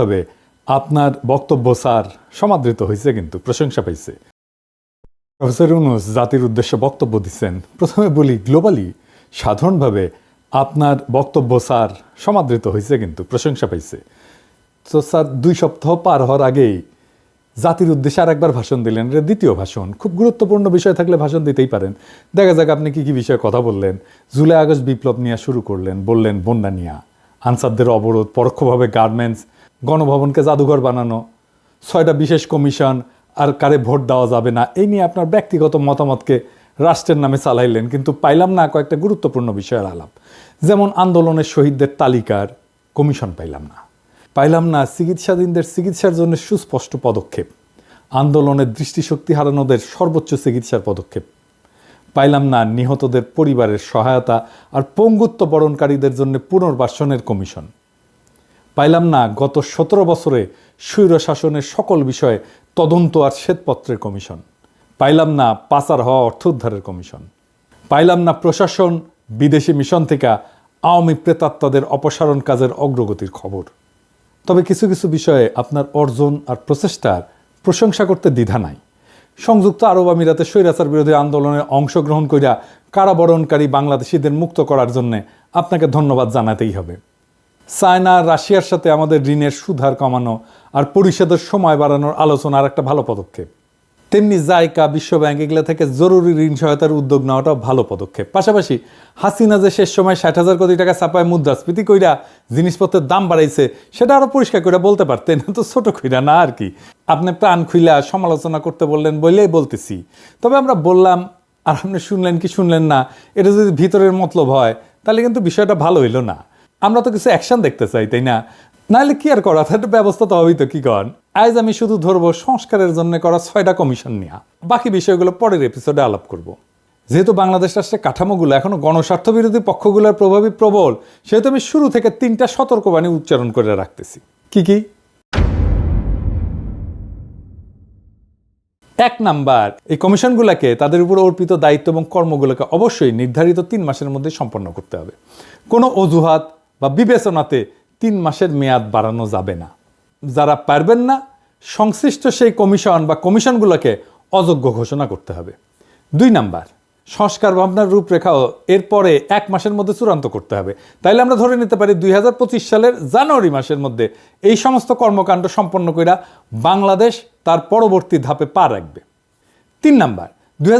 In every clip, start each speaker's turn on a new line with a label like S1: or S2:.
S1: তবে আপনার বক্তব্য স্যার সমাদৃত হয়েছে কিন্তু, প্রশংসা পাইছে। প্রফেসর ইউনুস জাতির উদ্দেশ্যে বক্তব্য দিচ্ছেন। প্রথমে বলি গ্লোবালি সাধারণভাবে আপনার বক্তব্য স্যার সমাদৃত হয়েছে কিন্তু, প্রশংসা পাইছে। তো স্যার, দুই সপ্তাহ পার হওয়ার আগেই জাতির উদ্দেশ্যে আর একবার ভাষণ দিলেন। এটা দ্বিতীয় ভাষণ। খুব গুরুত্বপূর্ণ বিষয় থাকলে ভাষণ দিতেই পারেন। দেখা যাক আপনি কি কি বিষয়ে কথা বললেন। জুলাই আগস্ট বিপ্লব নিয়ে শুরু করলেন, বললেন, বন্যা নিয়া। আনসারদের অবরোধ, পরোক্ষভাবে গার্মেন্টস গণভবনকে জাদুঘর বানানো, ছয়টা বিশেষ কমিশন আর কারে ভোট দেওয়া যাবে না, এই নিয়ে আপনার ব্যক্তিগত মতামতকে রাষ্ট্রের নামে চালাইলেন, কিন্তু পাইলাম না কয়েকটা গুরুত্বপূর্ণ বিষয়ের আলাপ। যেমন আন্দোলনের শহীদদের তালিকার কমিশন পাইলাম না। পাইলাম না চিকিৎসাধীনদের চিকিৎসার জন্য সুস্পষ্ট পদক্ষেপ, আন্দোলনের দৃষ্টিশক্তি হারানোদের সর্বোচ্চ চিকিৎসার পদক্ষেপ। পাইলাম না নিহতদের পরিবারের সহায়তা আর পঙ্গুত্ব বরণকারীদের জন্য পুনর্বাসনের কমিশন। পাইলাম না, গত সতেরো বছরে স্বৈর শাসনের সকল বিষয়ে তদন্ত আর শ্বেতপত্রের কমিশন। পাইলাম না পাচার হওয়া অর্থ উদ্ধারের কমিশন। পাইলাম না প্রশাসন, বিদেশি মিশন থেকে আওয়ামী প্রেতাত্মাদের অপসারণ কাজের অগ্রগতির খবর। তবে কিছু কিছু বিষয়ে আপনার অর্জন আর প্রচেষ্টার প্রশংসা করতে দ্বিধা নাই। সংযুক্ত আরব আমিরাতে স্বৈরাচার বিরোধী আন্দোলনে অংশগ্রহণ করিয়া কারাবরণকারী বাংলাদেশিদের মুক্ত করার জন্য আপনাকে ধন্যবাদ জানাতেই হবে। চায়না, রাশিয়ার সাথে আমাদের ঋণের সুধার কমানো আর পরিশোধের সময় বাড়ানোর আলোচনা আর একটা ভালো পদক্ষেপ। তেমনি জাইকা বিশ্বব্যাংক এগুলো থেকে জরুরি ঋণ সহায়তার উদ্যোগ নেওয়াটাও ভালো পদক্ষেপ। পাশাপাশি হাসিনা যে শেষ সময় ষাট হাজার কোটি টাকা ছাপায় মুদ্রাস্ফীতি কইরা জিনিসপত্রের দাম বাড়াইছে, সেটা আরও পরিষ্কার করে বলতে পারতেন, তো ছোট কইরা না আর কি। আপনি প্রাণ খুইলা সমালোচনা করতে বললেন বলেই বলতেছি। তবে আমরা বললাম, আর আপনি শুনলেন কি শুনলেন না, এটা যদি ভিতরের মতলব হয়, তাহলে কিন্তু বিষয়টা ভালো হইল না। আমরা তো কিছু অ্যাকশন দেখতে চাই, তাই না? নাহলে কি আর করা তাহলে ব্যবস্থা তো হবেই তো, কি কর আজ আমি শুধু ধরবো সংস্কারের জন্য করা ছয়টা কমিশন নেওয়া বাকি বিষয়গুলো পরের এপিসোডে আলাপ করব। যেহেতু বাংলাদেশ রাষ্ট্রের কাঠামোগুলো এখনও গণস্বার্থ বিরোধী পক্ষগুলোর প্রভাবই প্রবল, সেহেতু আমি শুরু থেকে তিনটা সতর্কবাণী উচ্চারণ করে রাখতেছি। কি কি? এক নাম্বার, এই কমিশনগুলোকে তাদের উপর অর্পিত দায়িত্ব এবং কর্মগুলোকে অবশ্যই নির্ধারিত তিন মাসের মধ্যে সম্পন্ন করতে হবে। কোনো অজুহাত বা বিবেচনাতে তিন মাসের মেয়াদ বাড়ানো যাবে না। যারা পারবেন না, সংশ্লিষ্ট সেই কমিশন বা কমিশনগুলোকে অযোগ্য ঘোষণা করতে হবে। দুই নাম্বার, সংস্কার ভাবনার রূপরেখাও এরপরে এক মাসের মধ্যে চূড়ান্ত করতে হবে। তাইলে আমরা ধরে নিতে পারি দুই হাজার পঁচিশ সালের জানুয়ারি মাসের মধ্যে এই সমস্ত কর্মকাণ্ড সম্পন্ন কইরা বাংলাদেশ তার পরবর্তী ধাপে পা রাখবে। তিন নাম্বার, দুই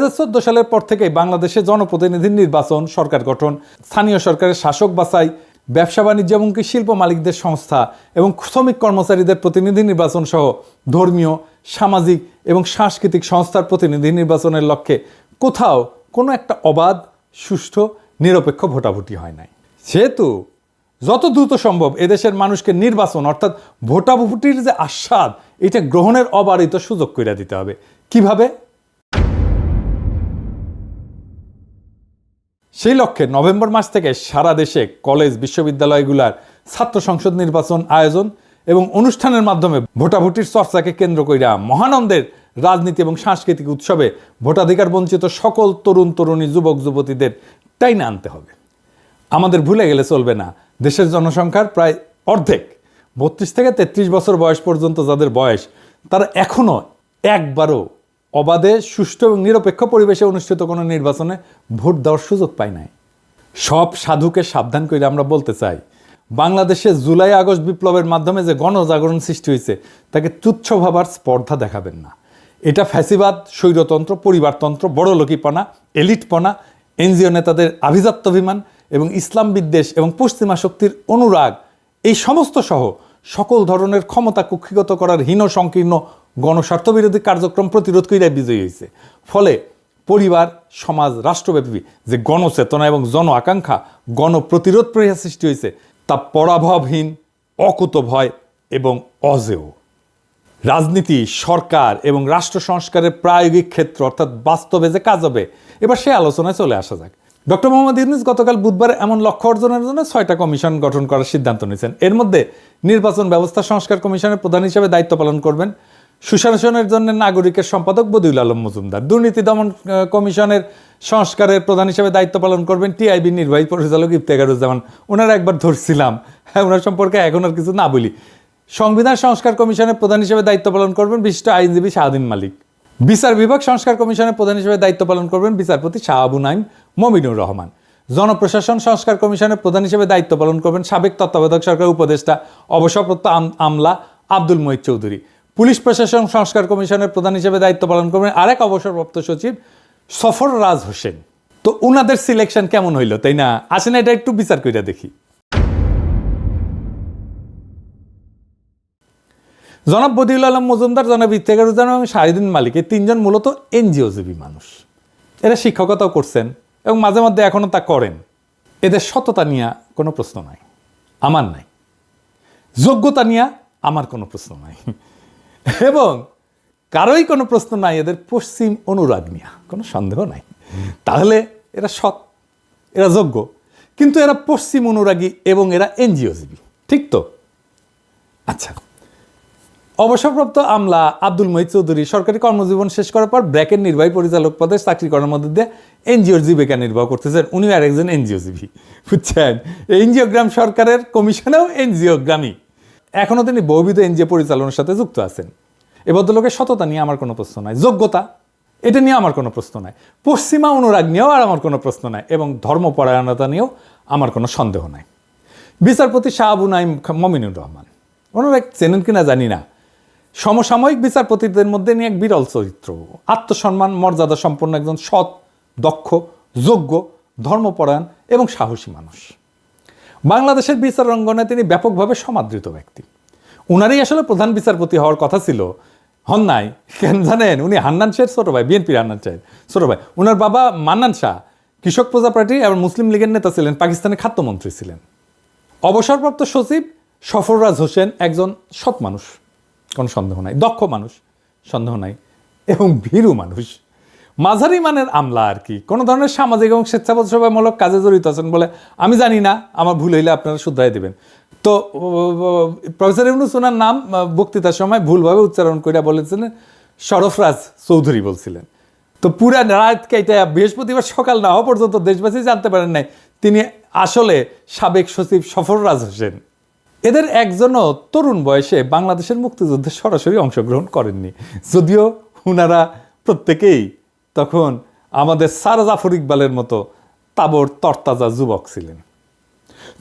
S1: সালের পর থেকে বাংলাদেশে জনপ্রতিনিধির নির্বাচন, সরকার গঠন, স্থানীয় সরকারের শাসক বাছাই ব্যবসা বাণিজ্য এমনকি শিল্প মালিকদের সংস্থা এবং শ্রমিক কর্মচারীদের প্রতিনিধি নির্বাচন সহ ধর্মীয়, সামাজিক এবং সাংস্কৃতিক সংস্থার প্রতিনিধি নির্বাচনের লক্ষ্যে কোথাও কোনো একটা অবাধ, সুষ্ঠু, নিরপেক্ষ ভোটাভুটি হয় নাই। সেহেতু যত দ্রুত সম্ভব এদেশের মানুষকে নির্বাচন অর্থাৎ ভোটাভুটির যে আস্বাদ, এটা গ্রহণের অবারিত সুযোগ করে দিতে হবে। কীভাবে? সেই লক্ষ্যে নভেম্বর মাস থেকে সারা দেশে কলেজ, বিশ্ববিদ্যালয়গুলার ছাত্র সংসদ নির্বাচন আয়োজন এবং অনুষ্ঠানের মাধ্যমে ভোটাভুটির চর্চাকে কেন্দ্র কইরা মহানন্দের রাজনীতি এবং সাংস্কৃতিক উৎসবে ভোটাধিকার বঞ্চিত সকল তরুণ, তরুণী, যুবক, যুবতীদের টাইনে আনতে হবে। আমাদের ভুলে গেলে চলবে না। দেশের জনসংখ্যার প্রায় অর্ধেক, বত্রিশ থেকে তেত্রিশ বছর বয়স পর্যন্ত যাদের বয়স, তারা এখনও একবারও অবাধে, সুষ্ঠু এবং নিরপেক্ষ পরিবেশে অনুষ্ঠিত কোনো নির্বাচনে ভোট দেওয়ার সুযোগ পায় নাই। সব সাধুকে সাবধান করে আমরা বলতে চাই, বাংলাদেশে জুলাই, আগস্ট বিপ্লবের মাধ্যমে যে গণজাগরণ সৃষ্টি হয়েছে তাকে তুচ্ছ ভাবার স্পর্ধা দেখাবেন না। এটা ফ্যাসিবাদ, স্বৈরতন্ত্র, পরিবারতন্ত্র বড় লোকিপনা এলিটপনা, এনজিও নেতাদের আভিজাত্যাভিমান এবং ইসলাম বিদ্বেষ এবং পশ্চিমা শক্তির অনুরাগ, এই সমস্ত সহ সকল ধরনের ক্ষমতা কুক্ষিগত করার হীন সংকীর্ণ গণস্বার্থবিরোধী কার্যক্রম প্রতিরোধ কইরাই বিজয়ী হয়েছে ফলে পরিবার, সমাজ, রাষ্ট্রব্যাপী যে গণচেতনা এবং জন আকাঙ্ক্ষা, গণপ্রতিরোধ প্রয়াস সৃষ্টি হয়েছে তা পরাভবহীন অকুত ভয় এবং অজেয়। রাজনীতি, সরকার এবং রাষ্ট্র সংস্কারের প্রায়োগিক ক্ষেত্র অর্থাৎ বাস্তবে যে কাজ হবে, এবার সে আলোচনায় চলে আসা যাক। ডক্টর মোহাম্মদ ইউনুস গতকাল বুধবার এমন লক্ষ্য অর্জনের জন্য ছয়টা কমিশন গঠন করার সিদ্ধান্ত নিয়েছেন। এর মধ্যে নির্বাচন ব্যবস্থা সংস্কার কমিশনের প্রধান হিসেবে দায়িত্ব পালন করবেন সুশাসনের জন্য নাগরিকের সম্পাদক বদিউল আলম মজুমদার। দুর্নীতি দমন কমিশনের সংস্কারের প্রধান হিসেবে দায়িত্ব পালন করবেন টিআইবি নির্বাহী পরিচালক ইফতেখারুজ্জামান। ওনারা একবার ধরছিলাম। হ্যাঁ ওনার সম্পর্কে এখন আর কিছু না বলি। সংবিধান সংস্কার কমিশনের প্রধান হিসেবে দায়িত্ব পালন করবেন বিশিষ্ট আইনজীবী শাহাদিন মালিক। বিচার বিভাগ সংস্কার কমিশনের প্রধান হিসেবে দায়িত্ব পালন করবেন বিচারপতি শাহ আবু নাইম মমিনুর রহমান। জনপ্রশাসন সংস্কার কমিশনের প্রধান হিসেবে দায়িত্ব পালন করবেন সাবেক তত্ত্বাবধায়ক সরকার উপদেষ্টা, অবসরপ্রাপ্ত আম- আমলা আব্দুল মহিদ চৌধুরী। পুলিশ প্রশাসন সংস্কার কমিশনের প্রধান হিসেবে দায়িত্ব পালন করবেন আরেক অবসরপ্রাপ্ত সচিব সফর রাজ হোসেন। তো উনাদের সিলেকশন কেমন হইল, তাই না? আসেন এটা একটু বিচার কইরা দেখি। জনাব বদিউল আলম মজুমদার, জনাব ইত্তেকারুজ্জামান এবং শাহিদিন মালিক, এই তিনজন মূলত এনজিওজীবী মানুষ। এরা শিক্ষকতাও করছেন এবং মাঝে মধ্যে এখনও তা করেন। এদের সততা নিয়ে কোনো প্রশ্ন নাই, আমার নাই। যোগ্যতা নিয়ে আমার কোনো প্রশ্ন নাই। এবং কারোই কোনো প্রশ্ন নাই, এদের পশ্চিম অনুরাগ নিয়ে, কোনো সন্দেহ নাই। তাহলে এরা সৎ, এরা যোগ্য। কিন্তু এরা পশ্চিম অনুরাগী এবং এরা এনজিওজীবী, ঠিক তো? আচ্ছা অবসরপ্রাপ্ত আমলা আব্দুল মহিদ চৌধুরী সরকারি কর্মজীবন শেষ করার পর ব্র্যাকের নির্বাহী পরিচালক পদে চাকরি করার মধ্যে দিয়ে এনজিওর জীবিকা নির্বাহ করতেছেন। উনি আর একজন এনজিওজীবী, বুঝছেন? এনজিওগ্রাম সরকারের কমিশনেও এনজিওগ্রামই এখনও তিনি বহুবিধ এনজিও পরিচালনার সাথে যুক্ত আছেন। এ ভদ্রলোকের সততা নিয়ে আমার কোনো প্রশ্ন নাই, যোগ্যতা, এটা নিয়ে আমার কোনো প্রশ্ন নাই, পশ্চিমা অনুরাগ নিয়েও আর আমার কোনো প্রশ্ন নাই, এবং ধর্মপরায়ণতা নিয়েও আমার কোনো সন্দেহ নাই। বিচারপতি শাহ আবু নাইম মমিনুর রহমান, ওনারা চেনেন কিনা জানি না। সমসাময়িক বিচারপতিদের মধ্যে নিয়ে এক বিরল চরিত্র, আত্মসম্মান মর্যাদা সম্পন্ন একজন সৎ, দক্ষ, যোগ্য, ধর্মপরায়ণ এবং সাহসী মানুষ। বাংলাদেশের বিচার অঙ্গনে তিনি ব্যাপকভাবে সমাদৃত ব্যক্তি। উনারই আসলে প্রধান বিচারপতি হওয়ার কথা ছিল। হন নাই, কেন জানেন? উনি হান্নান শাহের ছোট ভাই, বিএনপির হান্নান শাহের ছোট ভাই। উনার বাবা মান্নান শাহ, কৃষক প্রজা পার্টি এবং মুসলিম লীগের নেতা ছিলেন, পাকিস্তানের খাদ্যমন্ত্রী ছিলেন। অবসরপ্রাপ্ত সচিব সফররাজ হোসেন একজন সৎ মানুষ, কোনো সন্দেহ নাই, দক্ষ মানুষ, সন্দেহ নাই, এবং ভীরু মানুষ। মাঝারি মানের আমলা আর কি। কোনো ধরনের সামাজিক এবং স্বেচ্ছাসেবামূলক কাজে জড়িত আছেন বলে আমি জানি না, আমার ভুল হইলে আপনারা শুধরাই দেবেন। তো প্রফেসর ইউনুস ওনার নাম বক্তৃতার সময় ভুলভাবে উচ্চারণ করিয়া বলেছিলেন সরফরাজ চৌধুরী বলছিলেন। তো পুরা রাত কেটে বৃহস্পতিবার সকাল না হওয়া পর্যন্ত দেশবাসী জানতে পারেন নাই, তিনি আসলে সাবেক সচিব সফররাজ হোসেন। এদের একজনও তরুণ বয়সে বাংলাদেশের মুক্তিযুদ্ধে সরাসরি অংশগ্রহণ করেননি, যদিও উনারা প্রত্যেকেই তখন আমাদের সারা জাফর ইকবালের মতো তাবর তরতাজা যুবক ছিলেন।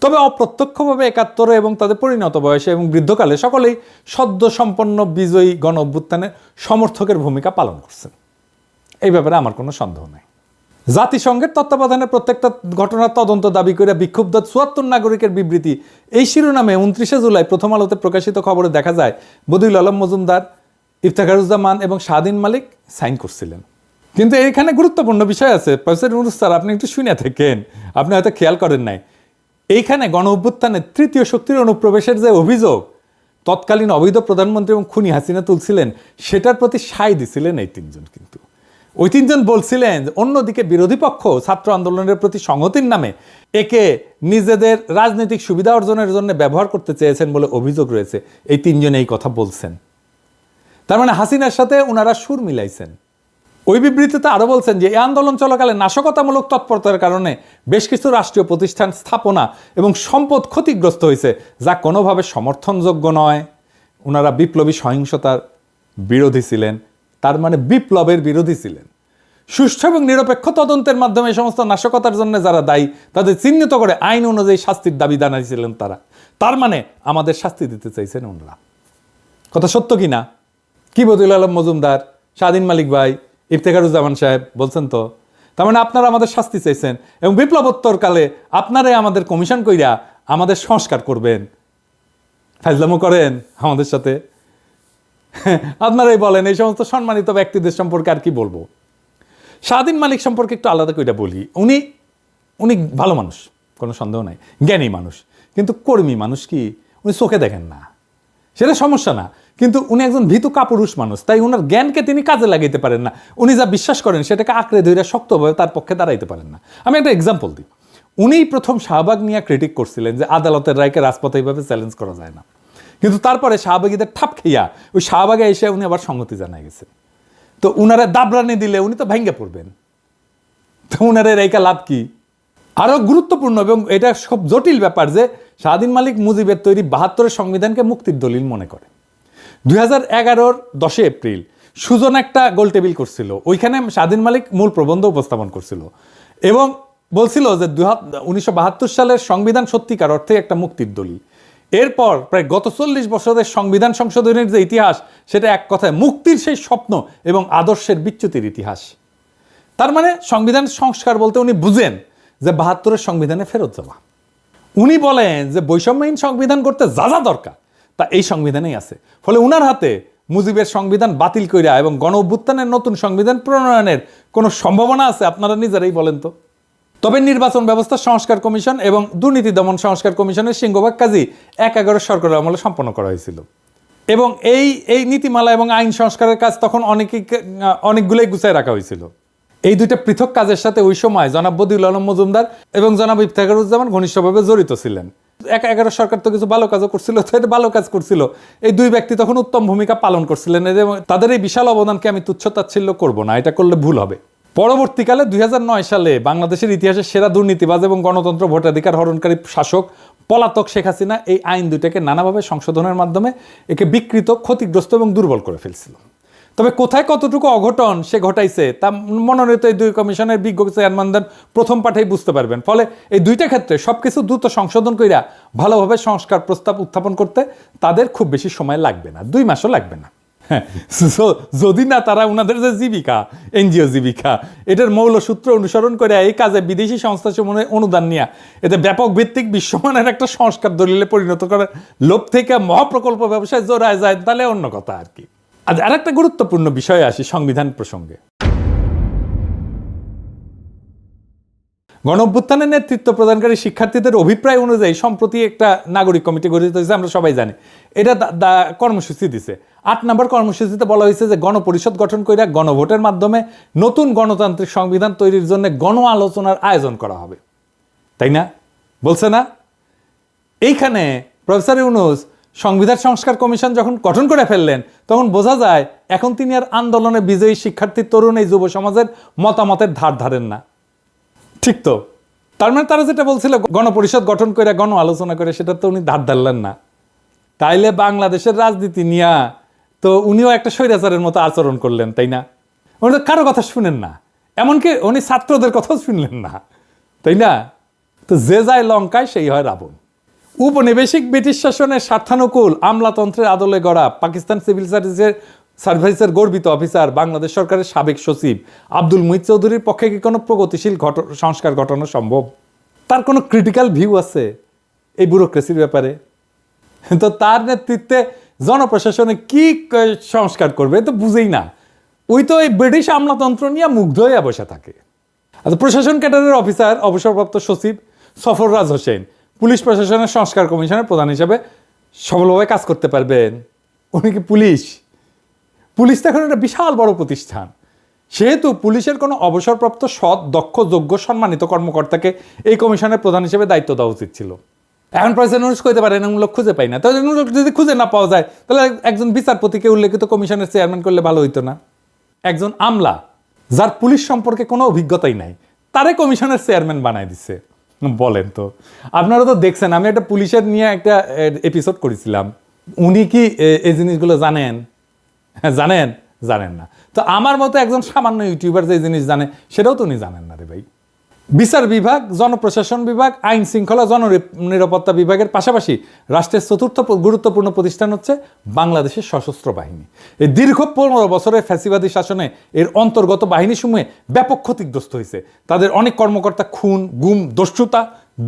S1: তবে অপ্রত্যক্ষভাবে একাত্তরে এবং তাদের পরিণত বয়সে এবং বৃদ্ধকালে সকলেই সদ্য সম্পন্ন বিজয়ী গণ অভ্যুত্থানের সমর্থকের ভূমিকা পালন করছেন। এই ব্যাপারে আমার কোনো সন্দেহ নাই। জাতিসংঘের তত্ত্বাবধানে প্রত্যেকটা ঘটনার তদন্ত দাবি করে বিক্ষুব্ধ চুয়াত্তর নাগরিকের বিবৃতি। এই শিরোনামে উনত্রিশে জুলাই প্রথম আলোতে প্রকাশিত খবরে দেখা যায়, বদিউল আলম মজুমদার, ইফতেখারুজ্জামান এবং স্বাধীন মালিক সাইন করছিলেন। কিন্তু এইখানে গুরুত্বপূর্ণ বিষয় আছে। প্রফেসর নুরুস স্যার, আপনি একটু শুনে থাকেন। আপনি হয়তো খেয়াল করেন নাই। এইখানে গণ অভ্যুত্থানে তৃতীয় শক্তির অনুপ্রবেশের যে অভিযোগ, তৎকালীন অবৈধ প্রধানমন্ত্রী এবং খুনি হাসিনা তুলছিলেন, সেটার প্রতি সায় দিছিলেন এই তিনজন কিন্তু। ওই তিনজন বলছিলেন অন্যদিকে বিরোধী পক্ষ ছাত্র আন্দোলনের প্রতি সংহতির নামে একে নিজেদের রাজনৈতিক সুবিধা অর্জনের জন্য ব্যবহার করতে চেয়েছেন বলে অভিযোগ রয়েছে। এই তিনজন এই কথা বলছেন। তার মানে হাসিনার সাথে ওনারা সুর মিলাইছেন। ওই বিবৃতিতে আরও বলছেন যে এই আন্দোলন চলাকালে নাশকতামূলক তৎপরতার কারণে বেশ কিছু রাষ্ট্রীয় প্রতিষ্ঠান স্থাপনা এবং সম্পদ ক্ষতিগ্রস্ত হয়েছে, যা কোনোভাবে সমর্থনযোগ্য নয়। ওনারা বিপ্লবী সহিংসতার বিরোধী ছিলেন, তার মানে বিপ্লবের বিরোধী ছিলেন। সুষ্ঠু এবং নিরপেক্ষ তদন্তের মাধ্যমে সমস্ত নাশকতার জন্য যারা দায়ী, তাদের চিহ্নিত করে আইন অনুযায়ী শাস্তির দাবি জানাইছিলেন তারা। তার মানে আমাদের শাস্তি দিতে চাইছেন ওনারা কথা সত্য কি না? কি বদুল আলম মজুমদার? স্বাধীন মালিক ভাই ইফতেখারুজ্জামান সাহেব বলছেন তো, তার মানে আপনারা আমাদের শাস্তি চাইছেন এবং বিপ্লবোত্তর কালে আপনারাই আমাদের কমিশন কইরা আমাদের সংস্কার করবেন। ফাইজলামো করেন আমাদের সাথে। আপনারাই বলেন, এই সমস্ত সম্মানিত ব্যক্তিদের সম্পর্কে আর কি বলব? স্বাধীন মালিক সম্পর্কে একটু আলাদা করে বলি, উনি উনি ভালো মানুষ, কোনো সন্দেহ নাই, জ্ঞানী মানুষ, কিন্তু কর্মী মানুষ কি? উনি চোখে দেখেন না। সেটা সমস্যা না। কিন্তু উনি একজন ভীতু কাপুরুষ মানুষ, তাই ওনার জ্ঞানকে তিনি কাজে লাগাইতে পারেন না। উনি যা বিশ্বাস করেন সেটাকে আঁকড়ে ধরে শক্তভাবে তার পক্ষে দাঁড়াইতে পারেন না। আমি একটা এক্সাম্পল দিই। উনিই প্রথম শাহবাগ নিয়ে ক্রিটিক করছিলেন যে আদালতের রায়কে রাজপথে এইভাবে চ্যালেঞ্জ করা যায় না। কিন্তু তারপরে শাহবাগীদের ঠাপ খেয়া ওই শাহবাগে এসে উনি আবার সংগতি জানাই গেছে। তো উনারা দাবরানি দিলে উনি তো ভেঙ্গে পড়বেন। তো উনারের এইকা লাভ কি? আরও গুরুত্বপূর্ণ এবং এটা খুব জটিল ব্যাপার যে স্বাধীন মালিক মুজিবের তৈরি বাহাত্তরের সংবিধানকে মুক্তির দলিল মনে করে। দুই হাজার এগারোর এপ্রিল সুজন একটা গোল টেবিল করছিল। ওইখানে স্বাধীন মালিক মূল প্রবন্ধ উপস্থাপন করছিল। এবং বলছিল যে দু উনিশশো বাহাত্তর সালের সংবিধান সত্যিকার অর্থে একটা মুক্তির দলিল এরপর প্রায় গত চল্লিশ বছরের সংবিধান সংশোধনের যে ইতিহাস, সেটা এক কথায় মুক্তির সেই স্বপ্ন এবং আদর্শের বিচ্যুতির ইতিহাস। তার মানে সংবিধান সংস্কার বলতে উনি বুঝেন যে বাহাত্তরের সংবিধানে ফেরত যাওয়া। উনি বলেন যে বৈষম্যহীন সংবিধান করতে যা যা দরকার তা এই সংবিধানেই আছে। ফলে উনার হাতে মুজিবের সংবিধান বাতিল কইরা এবং গণ অভ্যুত্থানের নতুন সংবিধান প্রণয়নের কোনো সম্ভাবনা আছে? আপনারা নিজেরাই বলেন তো। তবে নির্বাচন ব্যবস্থা সংস্কার কমিশন এবং দুর্নীতি দমন সংস্কার কমিশনের সিংহভাগ কাজই এক এগারো সরকারের আমলে সম্পন্ন করা হয়েছিল। এবং এই এই নীতিমালা এবং আইন সংস্কারের কাজ তখন অনেকেই, অনেকগুলোই গুছায় রাখা হয়েছিল। এই দুইটা পৃথক কাজের সাথে ওই সময় জনাব বদিউল আলম মজুমদার এবং জনাব ইফতেখারুজ্জামান ঘনিষ্ঠভাবে জড়িত ছিলেন। এক এগারো সরকার তো কিছু ভালো কাজও করছিল, তো এটা ভালো কাজ করছিল। এই দুই ব্যক্তি তখন উত্তম ভূমিকা পালন করছিলেন। এবং তাদের এই বিশাল অবদানকে আমি তুচ্ছ তাচ্ছিল্য করব না, এটা করলে ভুল হবে। পরবর্তীকালে দুই হাজার নয় সালে বাংলাদেশের ইতিহাসে সেরা দুর্নীতিবাজ এবং গণতন্ত্র ভোটাধিকার হরণকারী শাসক পলাতক শেখ হাসিনা এই আইন দুইটাকে নানাভাবে সংশোধনের মাধ্যমে একে বিকৃত, ক্ষতিগ্রস্ত এবং দুর্বল করে ফেলছিল। তবে কোথায় কতটুকু অঘটন সে ঘটাইছে তা মনোনীত এই দুই কমিশনের বিজ্ঞ চেয়ারম্যানদের প্রথম পাঠেই বুঝতে পারবেন। ফলে এই দুইটা ক্ষেত্রে সবকিছু দ্রুত সংশোধন কইরা ভালোভাবে সংস্কার প্রস্তাব উত্থাপন করতে তাদের খুব বেশি সময় লাগবে না দুই মাসও লাগবে না। হ্যাঁ, যদি না তারা ওনাদের যে জীবিকা এনজিও জীবিকা এটার মৌলসূত্র অনুসরণ করে এই কাজে বিদেশি সংস্থা সমূহে অনুদান নিয়ে এতে ব্যাপক ভিত্তিক বিশ্বমানের একটা সংস্কার দলিলে পরিণত করার লোভ থেকে মহাপ্রকল্প ব্যবসায় জোড়ায় যায় তাহলে অন্য কথা আর কি। আজ আর একটা গুরুত্বপূর্ণ বিষয়ে আসি সংবিধান প্রসঙ্গে। গণভ্যুত্থানের নেতৃত্ব প্রদানকারী শিক্ষার্থীদের অভিপ্রায় অনুযায়ী সম্প্রতি একটা নাগরিক কমিটি গঠিত হয়েছে, আমরা সবাই জানি। এটা কর্মসূচি দিছে। আট নম্বর কর্মসূচিতে বলা হয়েছে যে গণপরিষদ গঠন করে গণভোটের মাধ্যমে নতুন গণতান্ত্রিক সংবিধান তৈরির জন্য গণ আলোচনার আয়োজন করা হবে। তাই না? বলছে না? এইখানে প্রফেসর ইউনুস সংবিধান সংস্কার কমিশন যখন গঠন করে ফেললেন, তখন বোঝা যায় এখন তিনি আর আন্দোলনে বিজয়ী শিক্ষার্থী তরুণ এই যুব সমাজের মতামতের ধার ধারেন না। ঠিক তো? তার মানে তারা যেটা বলছিল, গণপরিষদ গঠন করে গণ আলোচনা করে, সেটা তো উনি ধার ধারলেন না। তাইলে বাংলাদেশের রাজনীতি নিয়া তো উনিও একটা স্বৈরাচারের মতো আচরণ করলেন, তাই না? উনি তো কারও কথা শুনেন না, এমনকি উনি ছাত্রদের কথাও শুনলেন না, তাই না? তো যে যায় লঙ্কায়, সেই হয় রাবণ। উপনিবেশিক ব্রিটিশ শাসনের স্বার্থানুকূল আমলাতন্ত্রের আদলে গড়া পাকিস্তান সিভিল সার্ভিসের সার্ভিসের গর্বিত অফিসার বাংলাদেশ সরকারের সাবেক সচিব আব্দুল মুহিত চৌধুরীর পক্ষে কি কোনো প্রগতিশীল ঘট, সংস্কার ঘটানো সম্ভব? তার কোনো ক্রিটিক্যাল ভিউ আছে এই ব্যুরোক্রেসির ব্যাপারে? তো তার নেতৃত্বে জনপ্রশাসনে কি সংস্কার করবে তো বুঝেই না। ওই তো এই ব্রিটিশ আমলাতন্ত্র নিয়ে মুগ্ধ হয়ে বসে থাকে। আচ্ছা প্রশাসন ক্যাডারের অফিসার, অবসরপ্রাপ্ত সচিব সফররাজ হোসেন পুলিশ প্রশাসনের সংস্কার কমিশনের প্রধান হিসাবে সফলভাবে কাজ করতে পারবেন। উনি কি পুলিশ? পুলিশ তো এখন একটা বিশাল বড় প্রতিষ্ঠান। সেহেতু পুলিশের কোনো অবসরপ্রাপ্ত সৎ, দক্ষ, যোগ্য, সম্মানিত কর্মকর্তাকে এই কমিশনের প্রধান হিসেবে দায়িত্ব দেওয়া উচিত ছিল। এখন প্রেসিডেন্ট অনুরোধ করতে পারেন এমন লোক খুঁজে পাই না। তাহলে যদি খুঁজে না পাওয়া যায়, তাহলে একজন বিচারপতিকে উল্লেখিত কমিশনের চেয়ারম্যান করলে ভালো হইতো না। একজন আমলা, যার পুলিশ সম্পর্কে কোনো অভিজ্ঞতাই নাই, তারে কমিশনের চেয়ারম্যান বানাই দিচ্ছে বলেন তো। আপনারা তো দেখছেন, আমি একটা পুলিশের নিয়ে একটা এপিসোড করেছিলাম। উনি কি এই জিনিসগুলো জানেন? হ্যাঁ জানেন? জানেন না। তো আমার মতো একজন সামান্য ইউটিউবার যে জিনিস জানে, সেটাও তো উনি জানেন না রে ভাই। বিচার বিভাগ, জনপ্রশাসন বিভাগ, আইন শৃঙ্খলা জন নিরাপত্তা বিভাগের পাশাপাশি রাষ্ট্রের চতুর্থ গুরুত্বপূর্ণ প্রতিষ্ঠান হচ্ছে বাংলাদেশের সশস্ত্র বাহিনী। এই দীর্ঘ পনেরো বছরের ফ্যাসিবাদী শাসনে এর অন্তর্গত বাহিনীসমূহে ব্যাপক ক্ষতিগ্রস্ত হয়েছে। তাদের অনেক কর্মকর্তা খুন, গুম, দস্যুতা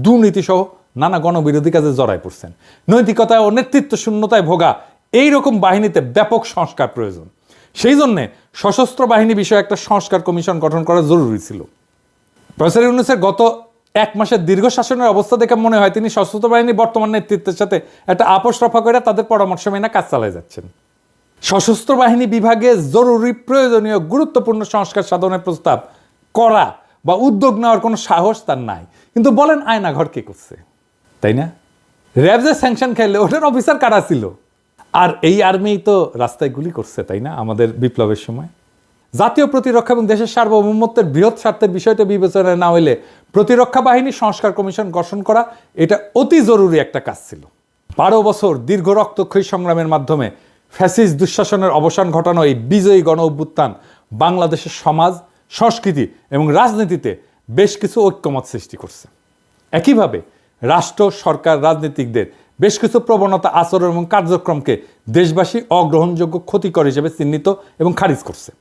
S1: দুর্নীতি সহ নানা গণবিরোধী কাজে জড়ায় পড়ছেন। নৈতিকতা ও নেতৃত্ব শূন্যতায় ভোগা এই রকম বাহিনীতে ব্যাপক সংস্কার প্রয়োজন। সেই জন্যে সশস্ত্র বাহিনী বিষয়ে একটা সংস্কার কমিশন গঠন করা জরুরি ছিল। প্রফেসর ইউনুসের গত এক মাসের দীর্ঘ শাসনের অবস্থা দেখে মনে হয় তিনি সশস্ত্র বাহিনীর বর্তমান নেতৃত্বের সাথে একটা আপোষ রফা করে তাদের পরামর্শ মেনে কাজ চালিয়ে যাচ্ছেন। সশস্ত্র বাহিনী বিভাগে জরুরি প্রয়োজনীয় গুরুত্বপূর্ণ সংস্কার সাধনের প্রস্তাব করা বা উদ্যোগ নেওয়ার কোনো সাহস তার নাই। কিন্তু বলেন আয়নাঘর কে করছে? তাই না? র্যাব যে স্যাংশন খেলে ওটার অফিসার কারা ছিল? আর এই আর্মি তো রাস্তায় গুলি করছে, তাই না? আমাদের বিপ্লবের সময়। জাতীয় প্রতিরক্ষা এবং দেশের সার্বভৌমত্বের বৃহৎ স্বার্থের বিষয়টা বিবেচনায় না হইলে প্রতিরক্ষা বাহিনী সংস্কার কমিশন গঠন করা এটা অতি জরুরি একটা কাজ ছিল। বারো বছর দীর্ঘ রক্তক্ষয়ী সংগ্রামের মাধ্যমে ফ্যাসিস্ট দুঃশাসনের অবসান ঘটানো এই বিজয়ী গণ অভ্যুত্থান বাংলাদেশের সমাজ, সংস্কৃতি এবং রাজনীতিতে বেশ কিছু ঐক্যমত সৃষ্টি করছে। একইভাবে রাষ্ট্র, সরকার, রাজনীতিকদের বেশ কিছু প্রবণতা, আচরণ এবং কার্যক্রমকে দেশবাসী অগ্রহণযোগ্য ক্ষতিকর হিসেবে চিহ্নিত এবং খারিজ করছে।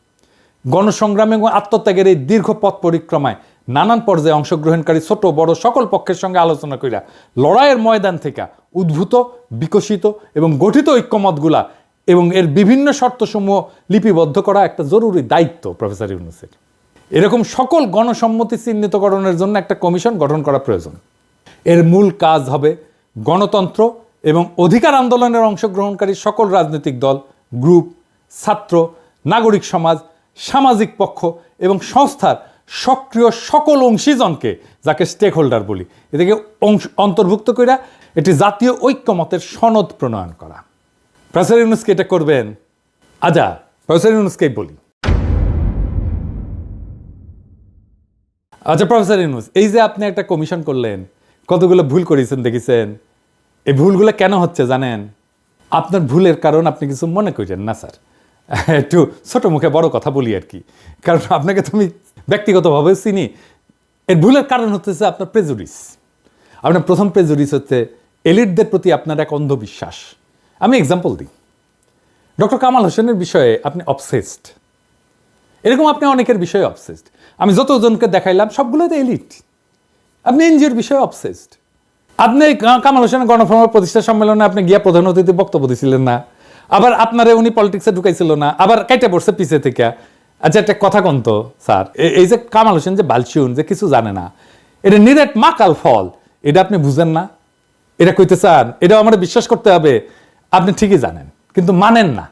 S1: গণসংগ্রাম এবং আত্মত্যাগের এই দীর্ঘ পথ পরিক্রমায় নানান পর্যায়ে অংশগ্রহণকারী ছোট বড় সকল পক্ষের সঙ্গে আলোচনা করিয়া লড়াইয়ের ময়দান থেকে উদ্ভূত, বিকশিত এবং গঠিত ঐক্যমতগুলা এবং এর বিভিন্ন শর্তসমূহ লিপিবদ্ধ করা একটা জরুরি দায়িত্ব, প্রফেসর ইউনুসের। এরকম সকল গণসম্মতি চিহ্নিতকরণের জন্য একটা কমিশন গঠন করা প্রয়োজন। এর মূল কাজ হবে গণতন্ত্র এবং অধিকার আন্দোলনের অংশগ্রহণকারী সকল রাজনৈতিক দল, গ্রুপ, ছাত্র, নাগরিক সমাজ সামাজিক পক্ষ এবং সংস্থার সক্রিয় সকল অংশীজনকে, যাকে স্টেক হোল্ডার বলি, এদেরকে অংশ, অন্তর্ভুক্ত করে এটি জাতীয় ঐক্যমতের সনদ প্রণয়ন করা। প্রফেসর ইউনুসকে এটা করবেন? আজা প্রফেসর ইউনুসকেই বলি। আচ্ছা প্রফেসর ইউনুস, এই যে আপনি একটা কমিশন করলেন, কতগুলো ভুল করেছেন দেখেছেন? এই ভুলগুলো কেন হচ্ছে জানেন? আপনার ভুলের কারণ আপনি কিছু মনে করেন না, স্যার। একটু ছোট মুখে বড় কথা বলি আর কি। কারণ আপনাকে তুমি ব্যক্তিগতভাবে চিনি। এর ভুলের কারণ হচ্ছে আপনার প্রেজুডিস আপনার প্রথম প্রেজুডিস হচ্ছে এলিটদের প্রতি আপনার এক অন্ধবিশ্বাস। আমি এক্সাম্পল দিই। ডক্টর কামাল হোসেনের বিষয়ে আপনি অবসেসড এরকম আপনি অনেকের বিষয়ে অবসেসড আমি যতজনকে দেখাইলাম সবগুলো তো এলিট আপনি এনজিওর বিষয়ে অবসেসড আপনি কামাল হোসেনের গণফর্ম প্রতিষ্ঠা সম্মেলনে আপনি গিয়া প্রধান অতিথি বক্তব্য দিছিলেন না। আবার আপনারে উনি পলিটিক্সে ঢুকাইছিল না, আবার কাইটা পড়ছে পিছে থেকে। আচ্ছা একটা কথা কন্ত স্যার। এই যে কামাল হোসেন যে বালচিউন যে কিছু জানে না, এটা নিরেট মাকাল ফল, এটা আপনি বুঝেন না? এটা কইতে চান এটা আমার বিশ্বাস করতে হবে, আপনি ঠিকই জানেন, কিন্তু মানেন না।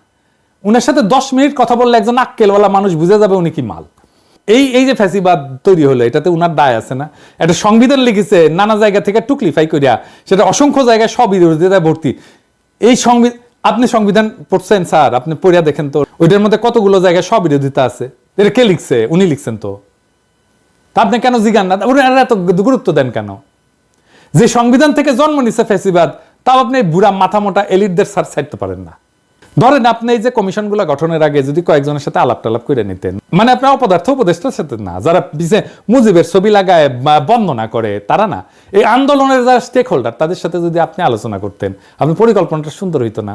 S1: উনার সাথে দশ মিনিট কথা বললে একজন আক্কেলওয়ালা মানুষ বুঝে যাবে উনি কি মাল। এই এই যে ফ্যাসিবাদ তৈরি হলো, এটাতে উনার দায় আছে না? একটা সংবিধান লিখেছে, নানা জায়গা থেকে টুকলিফাই করিয়া সেটা অসংখ্য জায়গায় সব বিরোধিতায় ভর্তি। এই সংবিধান আপনি সংবিধান পড়ছেন, স্যার, আপনি পড়িয়া দেখেন তো, ওইটার মধ্যে কতগুলো জায়গায় সব বিরোধিতা আছে। এটা কে লিখছে? উনি লিখছেন তো। তা আপনি কেন জিগান না? ওনারা এত গুরুত্ব দেন কেন? যে সংবিধান থেকে জন্ম নিছে ফ্যাসিবাদ, তাও আপনি বুড়া মাথা মোটা এলিটদের সার ছাড়তে পারেন না। ধরেন আপনি এই যে কমিশনগুলো গঠনের আগে যদি কয়েকজনের সাথে আলাপ টালাপ করে নিতেন মানে আপনার অপদার্থ উপদেষ্টার সাথে না, যারা পিছে মুজিবের ছবি লাগায় বন্দনা করে, তারা না। এই আন্দোলনের যারা স্টেক হোল্ডার তাদের সাথে যদি আপনি আলোচনা করতেন, আপনি পরিকল্পনাটা সুন্দর হইতো না।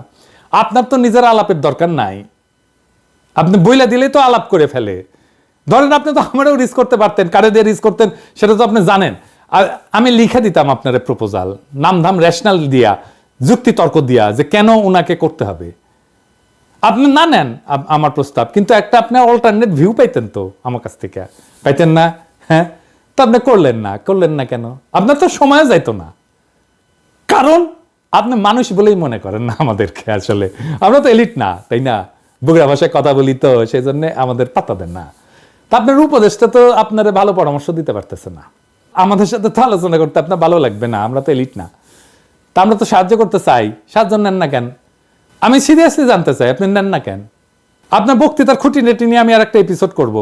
S1: আপনার তো নিজের আলাপের দরকার নাই। আপনি বইলা দিলেই তো আলাপ করে ফেলে। ধরেন আপনি তো আমারও রিস্ক করতে পারতেন, কারে দিয়ে রিস্ক করতেন, সেটা তো আপনি জানেন। আর আমি লিখে দিতাম আপনার প্রপোজাল নামধাম রেশনাল দিয়া যুক্তি তর্ক দিয়া, যে কেন ওনাকে করতে হবে। আপনি না নেন আমার প্রস্তাব, কিন্তু একটা আপনি অল্টারনেট ভিউ পাইতেন তো আমার কাছ থেকে। পাইতেন না হ্যাঁ? তো আপনি করলেন না করলেন না কেন? আপনার তো সময় যাইতো না। কারণ আপনি মানুষ বলেই মনে করেন না আমাদেরকে আসলে। আমরা তো এলিট না, তাই না? বগুড়া ভাষায় কথা বলি তো সেই জন্য আমাদের পাত্তা দেন না। তা আপনার উপদেশটা তো আপনার ভালো পরামর্শ দিতে পারতেছে না। আমাদের সাথে তো আলোচনা করতে আপনার ভালো লাগবে না, আমরা তো এলিট না। তা আমরা তো সাহায্য করতে চাই সাহায্য নেন না কেন? আমি সিরিয়াসলি জানতে চাই, আপনি নেন না কেন? আপনার বক্তৃতার খুঁটিনেটি নিয়ে আমি আর একটা এপিসোড করব।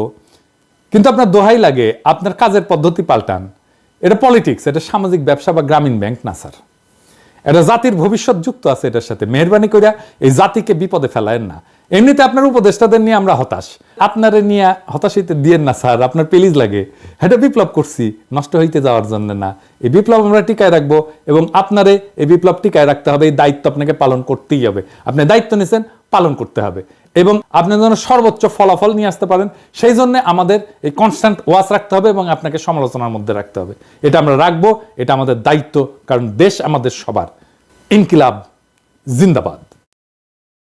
S1: কিন্তু আপনার দোহাই লাগে, আপনার কাজের পদ্ধতি পাল্টান। এটা পলিটিক্স এটা সামাজিক ব্যবসা বা গ্রামীণ ব্যাংক না, স্যার। এটা জাতির ভবিষ্যৎ যুক্ত আছে এটার সাথে। মেহরবানি করে এই জাতিকে বিপদে ফেলায়েন না। এমনিতে আপনার উপদেষ্টাদের নিয়ে আমরা হতাশ। আপনারে নিয়ে হতাশ হইতে দিয়েন না, স্যার। আপনার পেলিজ লাগে। এটা বিপ্লব করছি, নষ্ট হইতে যাওয়ার জন্য না। এই বিপ্লব আমরা টিকায় রাখব এবং আপনারে এই বিপ্লব টিকায় রাখতে হবে। এই দায়িত্ব আপনাকে পালন করতেই হবে। আপনি দায়িত্ব নিয়েছেন পালন করতে হবে। এবং আপনি যেন সর্বোচ্চ ফলাফল নিয়ে আসতে পারেন, সেই জন্য আমাদের এই কনস্ট্যান্ট ওয়াচ রাখতে হবে এবং আপনাকে সমালোচনার মধ্যে রাখতে হবে। এটা আমরা রাখব, এটা আমাদের দায়িত্ব, কারণ দেশ আমাদের সবার। ইনকিলাব, জিন্দাবাদ।